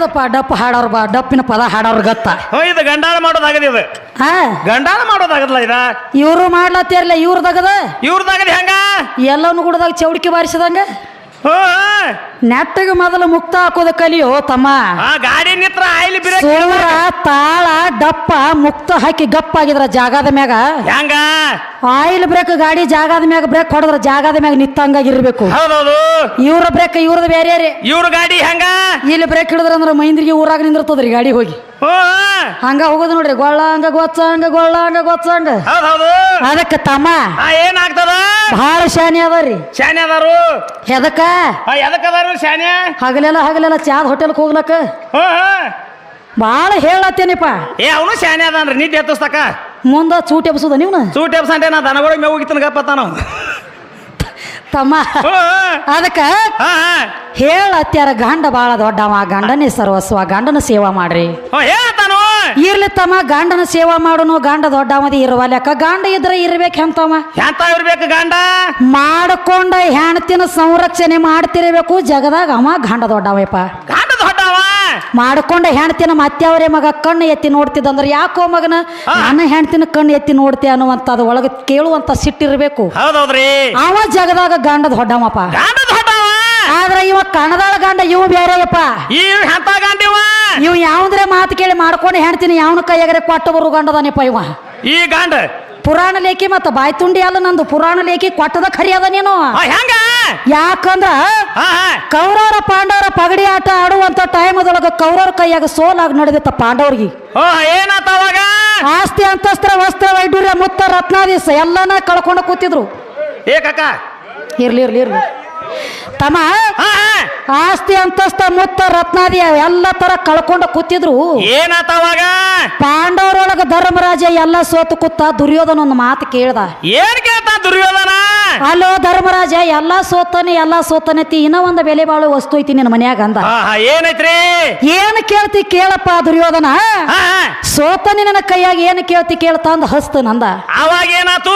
ಇದಪ್ಪ ಡಪ್ ಹಾಡೋರ್ ಬಾ ಡಪ್ಪಿನ ಪದ ಹಾಡೋರ್ ಗತ್ತ. ಇದು ಗಂಡಾಲ ಮಾಡೋದಾಗದ ಇದು. ಹಾ ಮಾಡೋದಾಗದಲ್ಲ ಇದ? ಇವರು ಮಾಡ್ಲತ್ತಿರ್ಲ ಇವ್ರದಾಗದ? ಇವ್ರದಾಗದ ಹೆಂಗ? ಎಲ್ಲವನ್ನೂ ಕೂಡದಾಗ ಚೌಡಿಕೆ ಬಾರಿಸಿದಂಗ? ನೆಟ್ಟಿಗೆ ಮೊದಲು ಮುಕ್ತ ಹಾಕೋದ ಕಲಿಯೋ ತಮ್ಮ. ಆ ಗಾಡಿ ನಿತ್ರ ಆಯಿಲ್ ಬ್ರೇಕ್ ಸೂರ ತಾಳ ಡಪ್ಪ ಮುಕ್ತ ಹಾಕಿ ಗಪ್ಪ ಆಗಿದ್ರ ಜಾಗದ ಮ್ಯಾಗ. ಹೆಂಗ? ಆಯಿಲ್ ಬ್ರೇಕ್ ಗಾಡಿ ಜಾಗದ ಮ್ಯಾಗ ಬ್ರೇಕ್ ಹೊಡೆದ್ರ ಜಾಗದ ಮ್ಯಾಗ ನಿತ್ತಂಗಾಗಿರ್ಬೇಕು ಹೌದೌದು ಇವ್ರ ಬ್ರೇಕ್ ಇವ್ರದ ಬೇರೆ ರೀ ಇವ್ರ ಗಾಡಿ ಹೆಂಗ? ಇಲ್ಲಿ ಬ್ರೇಕ್ ಹಿಡಿದ್ರ ಅಂದ್ರೆ ಮೈಂದ್ರಿಗೆ ಊರಾಗ ನಿಂದಿರ್ತದ್ರಿ ಗಾಡಿ ಹೋಗಿ. ಹಂಗ ಹೋಗೋದು ನೋಡ್ರಿ. ಗೊಳ್ಳ ಹಂಗ ಗೊಚ್ಚ ಹಂಗ ಗೊಳ್ಳ ಹಂಗ ಗೊಚ್ಚ ಹಂಗ. ಹೌದೌದು ಅದಕ್ಕೆ ತಮ್ಮ. ಆ ಏನಾಗ್ತದ? ಬಹಳ ಶಾನೆ ಅದಾರಿ. ಶಾನೆ ಅದಾರು? ಎದಕ್ಕ? ಆ ಎದಕ್ ಅದಾರು ಶಾನೆ ಹಗಲೆಲ್ಲ ಹಗಲೆಲ್ಲ ಚಾದ್ ಹೋಟೆಲ್ಗೆ ಹೋಗ್ಲಕ್ಕ. ಬಹಳ ಹೇಳತ್ತೇನಿಪ್ಪ. ಏ ಅವನು ಶಾನೆ ಅದಾನ್ರಿ. ನಿದ್ದೆ ಎತ್ತಿಸ್ತಕ ಮುಂದ ಚೂಟ್ ಎಬ್ಸುದ ನೀವು ಚೂಟಿ ಎಬ್ಸಂಟೆ ನಾ ದನಗಳಿಗೆ ಮೇವು ಹೋಗಿತ್ತನಗಪ್ಪ ಗಪ್ಪತ್ತಾನು ತಮ್ಮ. ಅದಕ್ಕೆ ಹೇಳತ್ಯಾರ ಗಂಡ ಬಾಳ ದೊಡ್ಡವ ಗಂಡನೇ ಸರ್ವಸ್ವ ಗಂಡನ ಸೇವಾ ಮಾಡ್ರಿ. ಇರ್ಲಿ ತಮ್ಮ ಗಂಡನ ಸೇವಾ ಮಾಡುನು ಗಂಡ ದೊಡ್ಡವದಿ ಇರುವಲ್ಯಾಕ ಗಂಡ ಇದ್ರೆ ಇರ್ಬೇಕು ಹೆಂತವ? ಎಂತ ಇರ್ಬೇಕು ಗಂಡ? ಮಾಡ್ಕೊಂಡ ಹೆಣ್ತಿನ ಸಂರಕ್ಷಣೆ ಮಾಡ್ತಿರ್ಬೇಕು ಜಗದಾಗ ಅವ ಗಂಡ ದೊಡ್ಡವಪ್ಪ ಮಾಡ್ಕೊಂಡ ಹೆಣ್ತಿನ ಮತ್ಯಾವರೇ ಮಗ ಕಣ್ಣು ಎತ್ತಿ ನೋಡ್ತಿದ್ದಂದ್ರೆ ಯಾಕೋ ಮಗನ. ನನ್ನ ಹೆಣ್ತಿನ ಕಣ್ಣು ಎತ್ತಿ ನೋಡ್ತಿ ಅದ ಒಳಗೆ ಕೇಳುವಂತ ಸಿಟ್ಟಿರ್ಬೇಕು ಹೌದೌದ್ರಿ. ಅವ ಜಗದಾಗ ಗಂಡ ದೊಡ್ಡವಪ್ಪ ಗಂಡ ದೊಡ್ಡವ ಆದ್ರೆ ಇವ ಕಣದಾಳ ಗಂಡ ಇವ್ ಬೇರೆಯಪ್ಪ. ಇವ್ ಯಾವಂದ್ರೆ ಮಾತು ಕೇಳಿ ಮಾಡ್ಕೊಂಡು ಹೆಣ್ತೀನಿ ಯಾವನ ಕೈಯಾಗರೆ ಕೊಟ್ಟು ಬರು ಗಂಡದಾನಪ್ಪ ಇವ. ಈ ಗಂಡ? ಪುರಾಣ ಲೇಖಿ ಮತ್ತ ಬಾಯ್ತುಂಡಿ ಅಲ್ಲ ನಂದು. ಪುರಾಣ ಲೇಖಿ ಕೊಟ್ಟದ ಖರಿ ಅದ ನೀನು. ಹೆಂಗ? ಯಾಕಂದ್ರ ಕೌರವರ ಪಾಂಡವರ ಪಗಡಿ ಆಟ ಆಡುವಂತ ಟೈಮದೊಳಗ ಕೌರವರ ಕೈಯಾಗ ಸೋಲಾಗಿ ನಡೆದಿತ್ತ ಪಾಂಡವ್ರಿಗೆ. ಏನಾತ ಅವಾಗ? ಆಸ್ತಿ ಅಂತಸ್ತ್ರ ವಸ್ತ್ರ ವೈಡೂರ್ಯ ಮುತ್ತ ರತ್ನಾದೀಸ ಎಲ್ಲಾನ ಕಳ್ಕೊಂಡು ಕೂತಿದ್ರು. ಏ ಕಾಕ. ಇರ್ಲಿ ಇರ್ಲಿ ಇರ್ಲಿ. ತಮ್ಮ ಆಸ್ತಿ ಅಂತಸ್ತ ಮುತ್ತ ರತ್ನಾದಿ ಎಲ್ಲ ತರ ಕಳ್ಕೊಂಡು ಕೂತಿದ್ರು. ಏನಾತ ಅವಾಗ? ಪಾಂಡವರೊಳಗ ಧರ್ಮರಾಜ ಎಲ್ಲ ಸೋತು ಕೂತ ದುರ್ಯೋಧನ ಒಂದು ಮಾತು ಕೇಳ್ದ. ಏನ್ ಕೇಳ್ತಾ ದುರ್ಯೋಧನ? ಅಲ್ಲೋ ಧರ್ಮರಾಜ ಎಲ್ಲಾ ಸೋತಾನೆ ಎಲ್ಲಾ ಸೋತಾನೈತಿ ಇನ್ನ ಒಂದ್ ಬೆಲೆ ಬಾಳು ವಸ್ತು ಐತಿ ನಿನ್ನ ಮನ್ಯಾಗ ಅಂದ. ಏನೈತ್ರಿ? ಏನ್ ಕೇಳ್ತಿ ಕೇಳಪ್ಪ ದುರ್ಯೋಧನ? ಸೋತನಿ ನನ್ನ ಕೈಯಾಗ ಏನ್ ಕೇಳ್ತಿ ಕೇಳ್ತ ಅಂದ ಹಸ್ತ ನಂದ. ಅವಾಗ ಏನಾತು?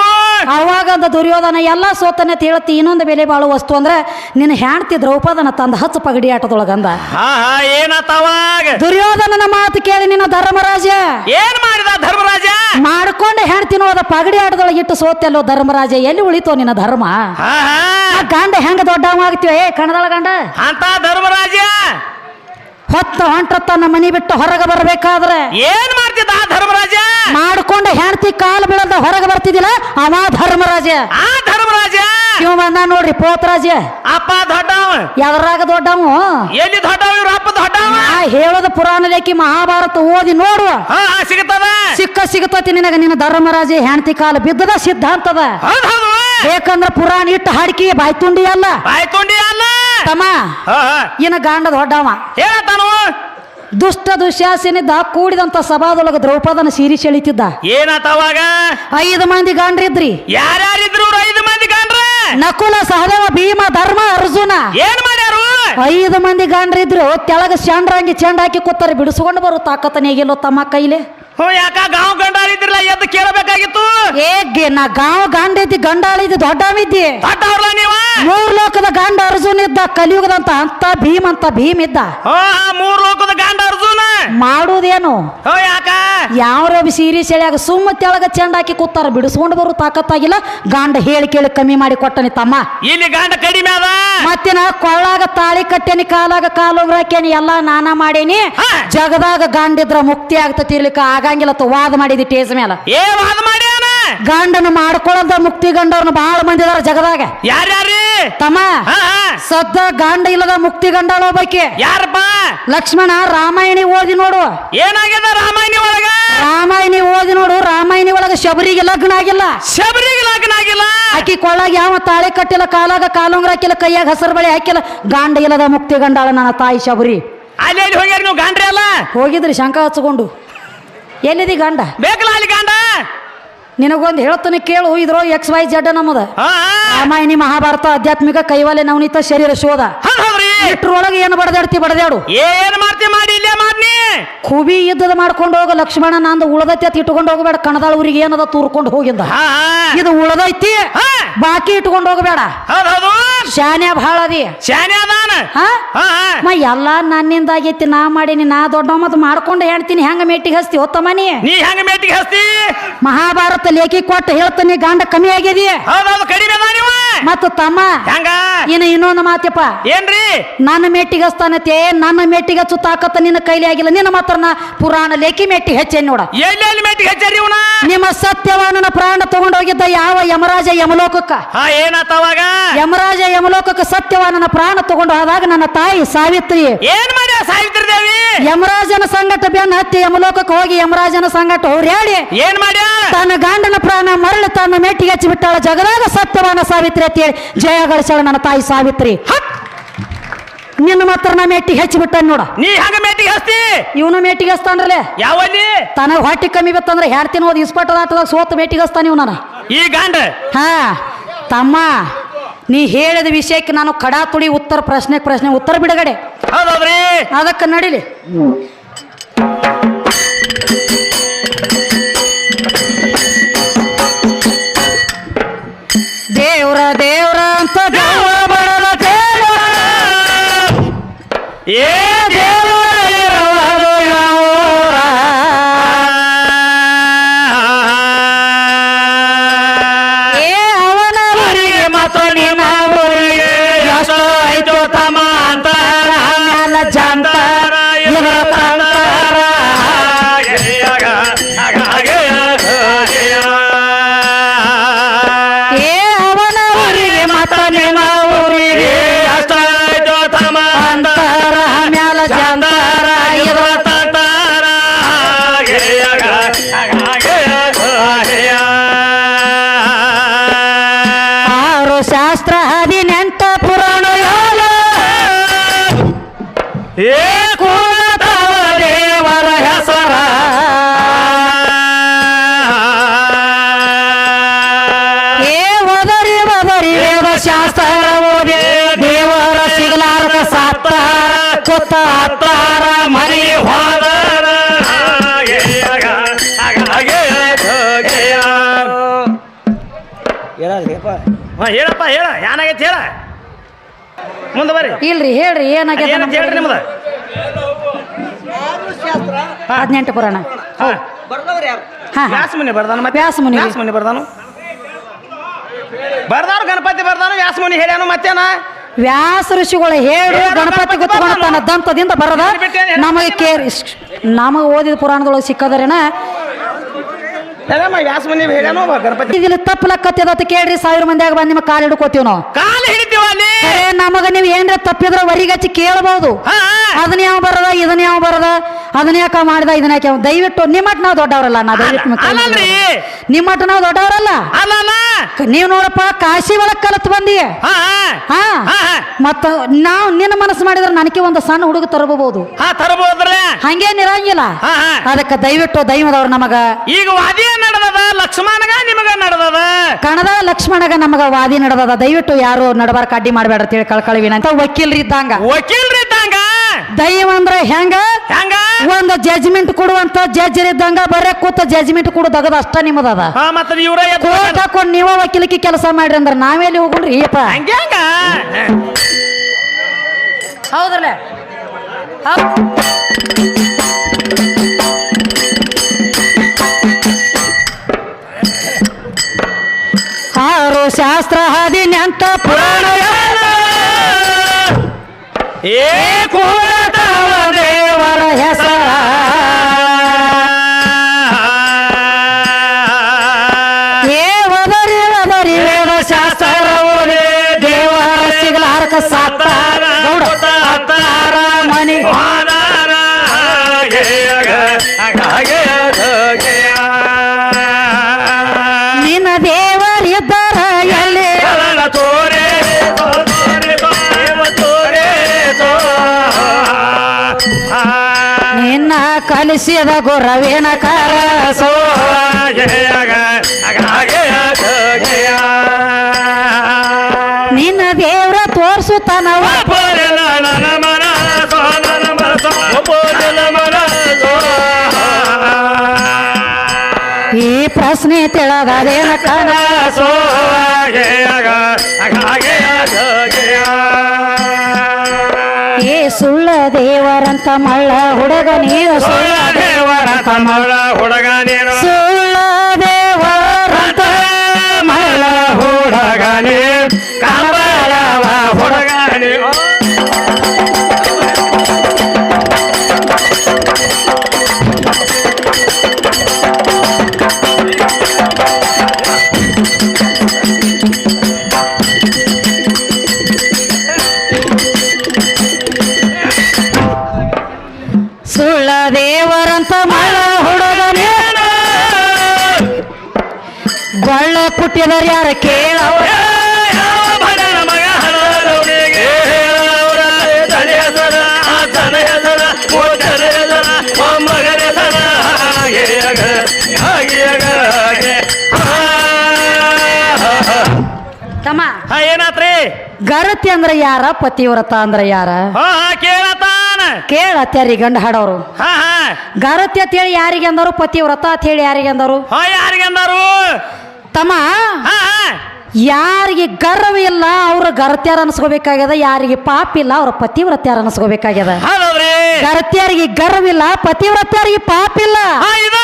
ಅವಾಗ ಅಂದ ದುರ್ಯೋಧನ ಎಲ್ಲಾ ಸೋತನೆ ಹೇಳ್ತಿ ಇನ್ನೊಂದು ಬೆಲೆ ಬಾಳು ವಸ್ತು ಅಂದ್ರೆ ನಿನ್ನ ಹೆಣ್ತಿ ದ್ರೌಪದನ ತಂದ ಹಚ್ಚ ಪಗಡಿ ಆಟದೊಳಗಂದ ಏನಾತ ಅವಾಗ? ದುರ್ಯೋಧನನ ಮಾತು ಕೇಳಿ ನಿನ್ನ ಧರ್ಮರಾಜ. ಏನ್ ಮಾಡಿದ ಧರ್ಮರಾಜ? ಮಾಡ್ಕೊಂಡು ಹೆಣ್ತಿ ಅದ ಪಗಡಿ ಆಟದೊಳಗೆ ಇಟ್ಟು ಸೋತೆಲ್ಲೋ ಧರ್ಮರಾಜ ಎಲ್ಲಿ ಉಳಿತೋ ನಿನ್ನ ಧರ್ಮ? ಆ ಗಂಡ ಹೆಂಗ ದೊಡ್ಡವ ಆಗ್ತೀವ ಏ ಕಣದಳ ಗಂಡ. ಅಂತ ಧರ್ಮರಾಜ? ಹೊತ್ತ ಹೊಂಟ್ರ ತನ್ನ ಮನಿ ಬಿಟ್ಟು ಹೊರಗೆ ಬರ್ಬೇಕಾದ್ರೆ. ಏನ್ ಮಾಡ್ತಿದ್ದ ಆ ಧರ್ಮರಾಜ? ಮಾಡ್ಕೊಂಡ ಹೆಣ್ತಿ ಕಾಲು ಬೀಳದ ಹೊರಗೆ ಬರ್ತಿದಿಲ್ಲ ಅವ ಧರ್ಮರಾಜ. ಆ ಧರ್ಮರಾಜ ಇವ ಬಂದ ನೋಡ್ರಿ ಪೋತರಾಜ. ಅಪ್ಪ ದೊಡ್ಡವ. ಎದರಾಗ ದೊಡ್ಡವ? ಎಲ್ಲಿ ದೊಡ್ಡವ ಇವ್ರ ಅಪ್ಪ ದೊಡ್ಡವ? ಆ ಹೇಳದ ಪುರಾಣ ಲೇಖಿ ಮಹಾಭಾರತ ಓದಿ ನೋಡುವ ಹಾ ಹಾ, ಸಿಗ್ತದ ಸಿಕ್ಕ ಸಿಗತತಿ ನಿನಗ ನಿನ್ನ ಧರ್ಮರಾಜ ಹೆಂಡತಿ ಕಾಲ ಬಿದ್ದದ ಸಿದ್ಧಾಂತದ. ಹೌದ್ ಹೌದು ಬೇಕಂದ್ರ ಪುರಾಣ ಇಟ್ಟು ಹಾಡ್ಕಿ ಬಾಯ್ ತುಂಡಿ ಅಲ್ಲ. ಆಯ್ತುಂಡಿ ಅಲ್ಲ. ತಮ್ಮ ಹಾ ಹಾ. ಇನ್ನ ಗಾಂಡ ದೊಡ್ಡವ. ಹೇಳತ್ತಾನು ದುಷ್ಟ ದುಶ್ಯಾಸಿನಿಂದ ಕೂಡಿದಂತ ಸಭಾದೊಳಗ ದ್ರೌಪದನ ಸೀರಿ ಸೆಳಿತಿದ್ದ. ಏನಾತ ಅವಾಗ? ಐದು ಮಂದಿ ಗಾಂಡ್ರಿದ್ರಿ. ಯಾರ್ಯಾರಿದ್ರು ಇವ್ರು ಐದು ಮಂದಿ ಗಂಡ್ರ ನಕುಲ ಸಹದೇವ ಭೀಮ ಧರ್ಮ ಅರ್ಜುನ. ಏನ್ ಮಾಡ್ಯಾರು? ಐದು ಮಂದಿ ಗಾಂಡ್ರಿದ್ರು ತೆಳಗ ಚಂಡ್ರಂಗಿ ಚೆಂಡ ಹಾಕಿ ಕೂತಾರೆ ಬಿಡಿಸ್ಕೊಂಡು ಬರು ತಾಕತ್ತನೇಗಿಲ್ಲೋ ತಮ್ಮ ಕೈಲಿ. ಹ್ಞೂ ಯಾಕ ಗಾಂವ್ ಗಂಡಾರಿದ್ರಲ್ಲ ಎದ್ದು ಕೇಳಬೇಕಾಗಿತ್ತು? ಏ ಗೆ- ನಾ ಗಾಂವ್ ಗಂಡ ಇದ್ದಿ ಗಂಡಾಳಿದ್ದಿ ದೊಡ್ಡವಿದ್ದಿ ದೊಡ್ಡವ್ರಲ್ಲ ನೀವ? ಮೂರ್ ಲೋಕದ ಗಂಡ ಅರ್ಜುನ್ ಇದ್ದ ಕಲಿಯುಗದಂತ ಅಂತ ಭೀಮ್ ಅಂತ ಭೀಮ್ ಇದ್ದ. ಹಾ ಹಾ ಮೂರ್ ಲೋಕದ ಮಾಡುವುದೇನು ಹೋ ಯಾಕ ಯಾವ್ರ ಸೀರೆ ಸೆಳ್ಯಾಗ ಸುಮ್ಮ ತೆಳಗ ಚೆಂಡ ಹಾಕಿ ಕೂತಾರ ಬಿಡಿಸ್ಕೊಂಡು ಬರೋ ತಾಕತ್ತಾಗಿಲ್ಲ ಗಾಂಡ ಹೇಳಿ ಕೇಳಿ ಕಮ್ಮಿ ಮಾಡಿ ಕೊಟ್ಟನಿ ತಮ್ಮ. ಇಲ್ಲಿ ಗಂಡ ಕಡಿಮೆ ಅದ! ಮತ್ತಿನ ಕೊಳ್ಳಾಗ ತಾಳಿ ಕಟ್ಟೇನಿ ಕಾಲಾಗ ಕಾಲು ಹಾಕೇನಿ ಎಲ್ಲಾ ನಾನ ಮಾಡೇನಿ. ಜಗದಾಗ ಗಾಂಡಿದ್ರ ಮುಕ್ತಿ ಆಗ್ತತಿ ಇರ್ಲಿಕ್ಕ ಆಗಂಗಿಲ್ಲ ತ ವಾದ ಮಾಡಿದಿ ಟೇಜ್ ಮೇಲೆ ಏ ವಾದ ಗಂಡನ ಮಾಡ್ಕೊಳ್ಳದ ಮುಕ್ತಿ ಗಂಡವ್ರನ್ನ ಬಹಳ ಮಂದಿದಾರ ಜಗದಾಗ. ಯಾರ್ಯಾರಿ ತಮ್ಮ. ಸದ್ದ ಗಾಂಡ ಇಲ್ಲದ ಮುಕ್ತಿ ಗಂಡಳ ಒಬ್ಬಾಕಿ. ಯಾರಪ್ಪ? ಲಕ್ಷ್ಮಣ ರಾಮಾಯಣಿ ಓದಿ ನೋಡು. ಏನಾಗ್ಯದ ರಾಮಾಯಣಿ ಒಳಗ? ರಾಮಾಯಣಿ ಓದಿ ನೋಡು ರಾಮಾಯಣಿ ಒಳಗ ಶಬರಿಗೆ ಲಗ್ನ ಆಗಿಲ್ಲ. ಶಬರಿಗೆ ಲಗ್ನ ಆಗಿಲ್ಲ? ಆಕಿ ಕೊಳ್ಳಾಗ ಯಾವ ತಾಳೆ ಕಟ್ಟಿಲ್ಲ ಕಾಲಾಗ ಕಾಲುಂಗ್ರ ಹಾಕಿಲ್ಲ ಕೈಯಾಗ ಹಸರು ಬಳಿ ಹಾಕಿಲ್ಲ. ಗಾಂಡ ಇಲ್ಲದ ಮುಕ್ತಿ ಗಂಡಾಳ ನನ್ನ ತಾಯಿ ಶಬರಿ. ಅಲ್ಲಿ ಎಲ್ಲಿ ಹೋಗ್ಯಾರ ನೀವು ಗಾಂಡ್ರಿ ಅಲ್ಲ ಹೋಗಿದ್ರಿ ಶಂಕ ಹಚ್ಕೊಂಡು. ಎಲ್ಲಿದಿ ಗಂಡ? ಬೇಕಲ್ಲ ಅಲ್ಲಿ ಗಾಂಡ? ನಿನಗೊಂದು ಹೇಳ್ತಾನೆ ಕೇಳು ಇದ್ರೋ ಎಕ್ಸ್ ವೈ ಜಡ್ ನಮ್ಮದ. ಹಾ. ರಾಮಾಯಣಿ ಮಹಾಭಾರತ ಆಧ್ಯಾತ್ಮಿಕ ಕೈವಾಲೆ ನವನೀತ ಶರೀರ ಶೋಧ. ಇಟ್ರೊಳಗೆ ಏನು ಬಡದಾಡ್ತಿ ಬಡದಾಡು? ಏನ್ ಮಾಡ್ತಿ ಮಾಡಿ ಇಲ್ಲೇ ಮಾಡ್ನಿ ಕುಬಿ ಯುದ್ಧದ ಮಾಡ್ಕೊಂಡು ಹೋಗ ಲಕ್ಷ್ಮಣ ನಂದು ಉಳದೈತಿ ಅತ್ ಇಟ್ಕೊಂಡು ಹೋಗಬೇಡ. ಕಣದಾಳ ಊರಿಗೆ ಏನದ ತೂರ್ಕೊಂಡು ಹೋಗಿದ್ದ ಹಾ ಹಾ. ಇದು ಉಳದೈತಿ. ಬಾಕಿ ಇಟ್ಕೊಂಡು ಹೋಗಬೇಡ. ಹೌದೌದು ಹೌದು. ಶಾನ್ಯ ಭಾಳ ಅದಿ. ಶಾನೆ ಅದಾನ ಹಾ? ಹಾ ಹಾ. ಮ ಎಲ್ಲ ನನ್ನಿಂದ ಆಗೈತಿ ನಾ ಮಾಡೀನಿ ನಾ ದೊಡ್ಡ ಮತ್ತು ಮಾಡ್ಕೊಂಡು ಹೇಳ್ತೀನಿ ಹೆಂಗ ಮೇಟಿಗೆ ಹಸ್ತಿ ಹೊತ್ತಮ್ಮ ನೀ? ನೀ ಹೆಂಗ ಮೇಟಿಗೆ ಹಸ್ತಿ? ಮಹಾಭಾರತ ಲೇಖಿ ಕೊಟ್ಟು ಹೇಳ್ತೀನಿ ಗಂಡ ಕಮ್ಮಿ ಆಗ್ಯದಿ ಕಡಿಮೆ ಮತ್ತು ತಮ್ಮ ಹೆಂಗ? ಇನ್ನು ಇನ್ನೊಂದು ಮಾತಪ್ಪ. ಏನ್ರಿ? ನನ್ನ ಮೆಟ್ಟಿಗೆ ಹಸ್ತಾನತೆ ನನ್ನ ಮೆಟ್ಟಿಗೆ ತಾಕತ್ತ ನಿನ್ನ ಕೈಲಿ ಆಗಿಲ್ಲ. ನಿನ್ನ ಮಾತ್ರ ನಾ ಪುರಾಣ ಲೇಖಿ ಮೆಟ್ಟಿ ಹೆಚ್ಚೆ ನೋಡ. ಎಲ್ಲೆಲ್ಲಿ ಮೆಟ್ಟಿ ಹೆಚ್ಚರಿ ಇವನ? ನಿಮ್ಮ ಸತ್ಯವಾನನ ಪ್ರಾಣ ತಗೊಂಡೋಗಿದ್ದ ಯಾವ ಯಮರಾಜ ಯಮಲೋಕಕ್ಕ? ಹಾ ಏನಾತವಾಗ ಯಮರಾಜ ಯಮಲೋಕಕ್ಕ ಸತ್ಯವಾನನ ಪ್ರಾಣ ತಗೊಂಡು ಹೋದಾಗ ನನ್ನ ತಾಯಿ ಸಾವಿತ್ರಿ. ಏನ್ ಮಾಡ್ಯ ಸಾವಿತ್ರಿ ದೇವಿ? ಯಮರಾಜನ ಸಂಗಟ ಬೆನ್ನ ಹತ್ತಿ ಯಮಲೋಕಕ್ಕೆ ಹೋಗಿ ಯಮರಾಜನ ಸಂಗಟ ಹೇಳಿ. ಏನ್ ಮಾಡ್ಯ ತನ್ನ ಗಂಡನ ಪ್ರಾಣ ಮರಳು ತನ್ನ ಮೆಟ್ಟಿಗೆ ಹಚ್ಚಿ ಬಿಟ್ಟಾಳ ಜಗದಾಗ ಸತ್ಯವಾನ ಸಾವಿತ್ರಿ ಅಂತ ಹೇಳಿ. ಜಯ ಗಳಿಸಾಳ ನನ್ನ ತಾಯಿ ಸಾವಿತ್ರಿ. ಹಕ್! ನಿನ್ನ ಮಾತ್ರ ನಾ ಮೆಟ್ಟಿಗೆ ಹಚ್ಚಿ ಬಿಟ್ಟ ನೋಡ. ನೀ ಹಂಗ ಮೇಟಿಗೆ ಹಸ್ತಿ ಇವನು ಮೇಟಿಗೆ ಹಸ್ತಾನ್ರಲೆ ಯಾವಲ್ಲಿ? ತನಗ ಹೊಟ್ಟಿ ಕಮ್ಮಿ ಬತ್ತಂದ್ರೆ ಹೇಳ್ತೀನಿ ಹೋದ್ ಇಸ್ಪಟ್ಟದ ಆಟದಾಗ ಸೋತ ಮೇಟಿಗೆ ಹಸ್ತಾನ ಇವನ ನಾನು. ಈ ಗಂಡ? ಹಾ ತಮ್ಮ ನೀ ಹೇಳಿದ ವಿಷಯಕ್ಕೆ ನಾನು ಕಡಾ ತುಡಿ ಉತ್ತರ ಪ್ರಶ್ನೆ ಪ್ರಶ್ನೆ ಉತ್ತರ ಬಿಡುಗಡೆ. ಹೌದೌದ್ರಿ. ಅದಕ್ಕೆ ನಡಿಲಿ. ದೇವರ ಸಿಗಲಾರದ ಸಾತ್ತಾರ ಮನೆ ಹೋದ ಹಾ, ಹೇಳಪ್ಪ ಹೇಳ ಏನಾಗೈತಿ ಹೇಳ? ಮುಂದೆ ಬರ್ರಿ. ಇಲ್ರಿ ಹೇಳ್ರಿ ಏನಾಗೈತಿ ಹೇಳ್ರಿ ನಿಮ್ದು? ಹದಿನೆಂಟು ಪುರಾಣ. ಹಾ. ಹಾ ಹಾ. ವ್ಯಾಸಮುನಿ ಬರ್ದಾನ ಮತ್ತೆ? ವ್ಯಾಸಮುನಿ. ವ್ಯಾಸಮುನಿ ಬರ್ದಾನು? ಬರ್ದಾನು ಗಣಪತಿ ಬರ್ದಾನು ವ್ಯಾಸಮುನಿ ಹೇಳ್ಯಾನು ಮತ್ತೇನ? ವ್ಯಾಸ ಋಷಿಗಳು ಹೇಳಿ ಗಣಪತಿ ಗುತ್ತಕೊಂಡು ತನ್ನ ದಂತದಿಂದ ಬರದ. ನಮಗೆ ಕೇರ್ ನಮಗೆ ಓದಿದ ಪುರಾಣದೊಳಗೆ ಸಿಕ್ಕದ್ರೇನ? ವ್ಯಾಸಮುನಿ ಹೇಳ್ಯಾನು ಗಣಪತಿ ಇಲ್ಲಿ ಕೇಳ್ರಿ ಸಾವಿರ ಮಂದಿಯಾಗ ಬಂದು ನಿಮಗೆ ಕಾಲು ಹಿಡ್ಕೋತೀವಿ ನಾವು. ಕಾಲು ಹಿಡಿತೀವ ಅಲ್ಲಿ? ನಮಗ ನೀವು ಏನ್ರ ತಪ್ಪಿದ್ರ ವರಿಗಚ್ಚಿ ಕೇಳಬಹುದು. ಅದನ್ನ ಯಾವ ಬರದ ಇದನ್ನ ಯಾವ ಬರದ? ಅದನ್ನ ಯಾಕ ಮಾಡಿದ? ಇದನ್ನ ಯಾಕೆ ದಯವಿಟ್ಟು ನಿಮ್ಮಟ್ ನಾವು ದೊಡ್ಡವರಲ್ಲ ನಾ ದಯವಿಟ್ಟು. ನಿಮ್ಮಟ್ ನಾವು ದೊಡ್ಡವರಲ್ಲ? ನೀವು ನೋಡಪ್ಪ ಕಾಶಿ ಒಳಗ್ ಕಲತ್ ಬಂದಿ ಹಾ. ಮತ್ತ ನಾವು ನಿನ್ನ ಮನಸ್ಸು ಮಾಡಿದ್ರೆ ನನಗೆ ಒಂದು ಸಣ್ಣ ಹುಡುಗ ತರಬಹುದು. ಹಂಗೇನಿರಂಗಿಲ್ಲ ಅದಕ್ಕೆ ದಯವಿಟ್ಟು ದೈವದವ್ರು ನಮಗ ಈಗ ವಾದಿ ನಡೆದದ ಲಕ್ಷ್ಮಣಗ ನಿಮಗ ನಡೆದದ? ಕಣದ ಲಕ್ಷ್ಮಣಗ ನಮಗ ವಾದಿ ನಡೆದದ. ದಯವಿಟ್ಟು ಯಾರು ನಡಬಾರ ಕಡ್ಡಿ ಮಾಡಬೇಡ ಕಳ್ಕಳಿ ವಿನಂತ. ವಕೀಲ್ರಿ ಇದ್ದಂಗ ವಕೀಲ್ರಿ ದೈವ ಅಂದ್ರೆ ಹೆಂಗ? ಹೆಂಗ? ಒಂದು ಜಜ್ಮೆಂಟ್ ಕೊಡುವಂತ ಜಜ್ಜರ್ ಇದ್ದಂಗ ಬರೇ ಕೂತ ಜಜ್ಮೆಂಟ್ ಕೊಡುದಾಗದ ಅಷ್ಟ ಹಾ ಮತ್ತ ಇವ್ರ ಕೋರ್ಟ್ ಹಾಕೊಂಡ್ ನೀವ ವಕೀಲಿಕೆ ಕೆಲಸ ಮಾಡ್ರಿ ಅಂದ್ರೆ ನಾವೆಲ್ಲಿ ಹೋಗುಣ್ರಿ ಅಪ್ಪ ಹಂಗೆ ಹಂಗ? ಹೌದ್ರಲ್ಲ? ಆರು ಶಾಸ್ತ್ರ ಹದಿನೆಂಟ ಪುರಾಣ. ಏ ಸಾತಾರ ಮನಿ. ನಿನ್ನ ದೇವರಿದ್ದರ ಎಲ್ಲಿ ನಿನ್ನ ಕಲಿಸಿದ ಗುರವೇನ ಕರಸೋ ತಿಳಗದೇನ ಕನ ಏ ಸುಳ್ಳ ದೇವರಂತ ಮಳ್ಳ ಹುಡುಗ ನೀನು ಸುಳ್ಳ ದೇವರಂತ ಮಳ್ಳ ಹುಡುಗ ನೀನು. ಪುಟ್ಟಿದರ್ ಯಾರ ಕೇಳವ ತಮ್ಮ ಏನಾತ್ರಿ? ಗರತಿ ಅಂದ್ರ ಯಾರ ಪತಿವ್ರತ ಅಂದ್ರ ಯಾರ? ಕೇಳತಾನ. ಕೇಳತ್ಯಾರಿ ಗಂಡ ಹಾಡೋರು? ಹಾ ಹಾ. ಗರತಿ ಅಂತ ಹೇಳಿ ಯಾರಿಗೆ ಅಂದರು ಪತಿವ್ರತ ಅಂತ ಹೇಳಿ ಯಾರಿಗೆ ಅಂದರು? ಯಾರಿಗೆ ಯಾರಿಗಂದಾರು ತಮ್ಮ ಯಾರಿಗೆ ಗರ್ವ ಇಲ್ಲ ಅವ್ರ ಗರತ್ಯಾರ ಅನ್ಸ್ಕೋಬೇಕಾಗ್ಯದ. ಯಾರಿಗೆ ಪಾಪ ಇಲ್ಲ ಅವ್ರ ಪತಿವ್ರತ್ಯಾರ ಅನ್ಸ್ಕೋಬೇಕಾಗ್ಯದ. ಗರ್ತ್ಯಾರಿಗೆ ಗರ್ವ ಇಲ್ಲ ಪತಿವ್ರತ್ಯಾರಿಗೆ ಪಾಪ ಇಲ್ಲ. ಇದ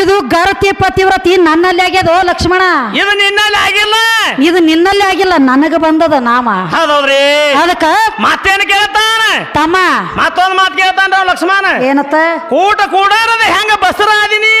ಇದು ಗರತಿ ಪತಿವ್ರತಿ ನನ್ನಲ್ಲಿ ಆಗ್ಯದ ಲಕ್ಷ್ಮಣ? ಇದು ನಿನ್ನಲ್ಲಿ ಆಗಿಲ್ಲ. ಇದು ನಿನ್ನಲ್ಲಿ ಆಗಿಲ್ಲ ನನಗ ಬಂದದ ನಾಮ. ಅದಕ್ಕೆ ಅದಕ್ಕ ಮತ್ತೇನು ಕೇಳ್ತಾನ? ತಮ್ಮ. ಮತ್ತೊಂದು ಮಾತು ಕೇಳ್ತಾನ ಲಕ್ಷ್ಮಣ. ಏನತ್ತ? ಕೂಟ ಕೂಡಾರದ ಹೆಂಗ ಬಸರ ಆದಿನಿ